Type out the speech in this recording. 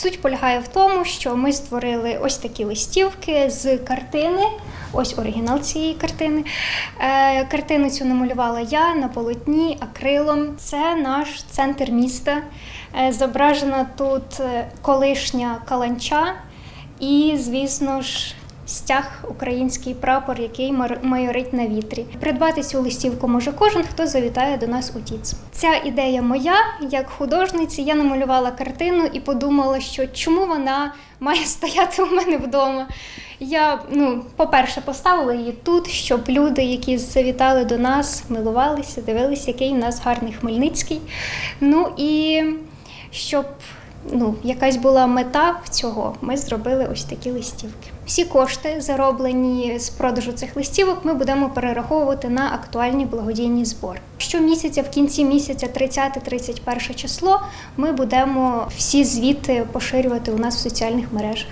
Суть полягає в тому, що ми створили ось такі листівки з картини. Ось оригінал цієї картини. Е, картину цю намалювала я на полотні акрилом. Це наш центр міста. Е, зображена тут е, колишня каланча і, звісно ж, стяг український прапор, який майорить на вітрі. Придбати цю листівку може кожен, хто завітає до нас у ТІЦ. Ця ідея моя, як художниці. Я намалювала картину і подумала, що чому вона має стояти у мене вдома. Я, ну, по-перше, поставила її тут, щоб люди, які завітали до нас, милувалися, дивилися, який у нас гарний Хмельницький. Ну і щоб ну, якась була мета в цього, ми зробили ось такі листівки. Всі кошти, зароблені з продажу цих листівок, ми будемо перераховувати на актуальні благодійні збори. Щомісяця, в кінці місяця, 30-31 число, ми будемо всі звіти поширювати у нас в соціальних мережах.